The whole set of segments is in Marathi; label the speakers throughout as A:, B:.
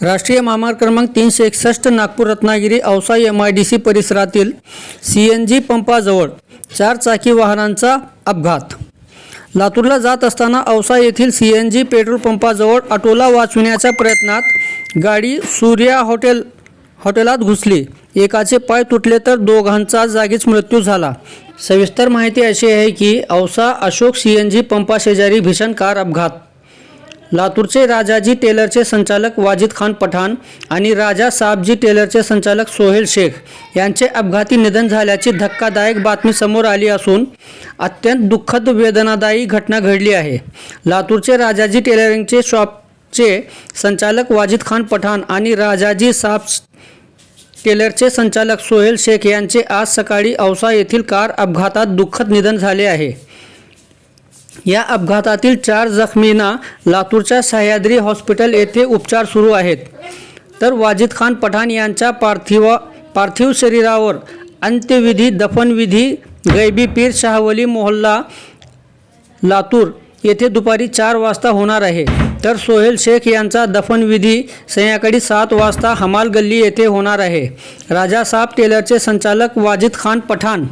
A: राष्ट्रीय महामार्ग क्रमांक तीनशे एकसष्ट Nagpur Ratnagiri Ausa M I D C परिसरातील सी एन जी पंपाजवळ चार चाकी वाहनांचा अपघात. लातूरला जात असताना औसा येथील सी एन जी पेट्रोल पंपाजवळ ऑटोला वाचविण्याच्या प्रयत्नात गाडी सूर्या हॉटेल हॉटेलात घुसली. एकाचे पाय तुटले तर दोघांचा जागीच मृत्यू झाला. सविस्तर माहिती अशी आहे की Ausa Ashok C N G पंपाशेजारी भीषण कार अपघात लातूरचे राजाजी टेलरचे संचालक वाजिद खान पठाण आणि राजा साबजी टेलरचे संचालक सोहेल शेख यांचे अपघाती निधन झाल्याची धक्कादायक बातमी समोर आली असून अत्यंत दुःखद वेदनादायी घटना घडली आहे. लातूरचे राजाजी टेलरिंगचे शॉपचे संचालक वाजिद खान पठाण आणि राजाजी साब टेलरचे संचालक सोहेल शेख यांचे आज सकाळी औसा येथील कार अपघातात दुःखद निधन झाले आहे. या अपघातातील चार जखमींना लातूरच्या सह्याद्री हॉस्पिटल येथे उपचार सुरू आहेत. तर वाजिद खान पठाण यांच्या पार्थिव पार्थिव शरीरावर अंत्यविधी दफनविधी गैबी पीर शाहवली मोहल्ला लातूर येथे दुपारी चार वाजता होणार आहे. तर सोहेल शेख यांचा दफनविधी संध्याकाळी सात वाजता हमाल गल्ली येथे होणार आहे. राजासाब टेलरचे संचालक वाजिद खान पठाण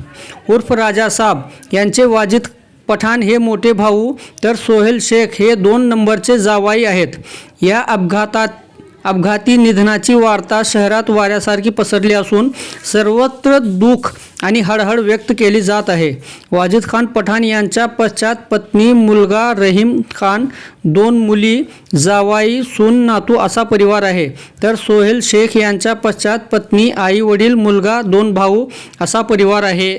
A: उर्फ राजासाब यांचे वाजिद पठाण हे मोठे भाऊ तर सोहेल शेख हे दोन नंबरचे जावाई आहेत. या अपघातात अपघाती निधनाची वार्ता शहरात वाऱ्यासारखी पसरली असून सर्वत्र दुःख आणि हळहळ व्यक्त केली जात आहे. वाजिद खान पठाण यांच्या पश्चात पत्नी मुलगा रहीम खान दोन मुली जावाई सून नातू असा परिवार आहे. तर सोहेल शेख यांच्या पश्चात पत्नी आई वडील मुलगा दोन भाऊ असा परिवार आहे.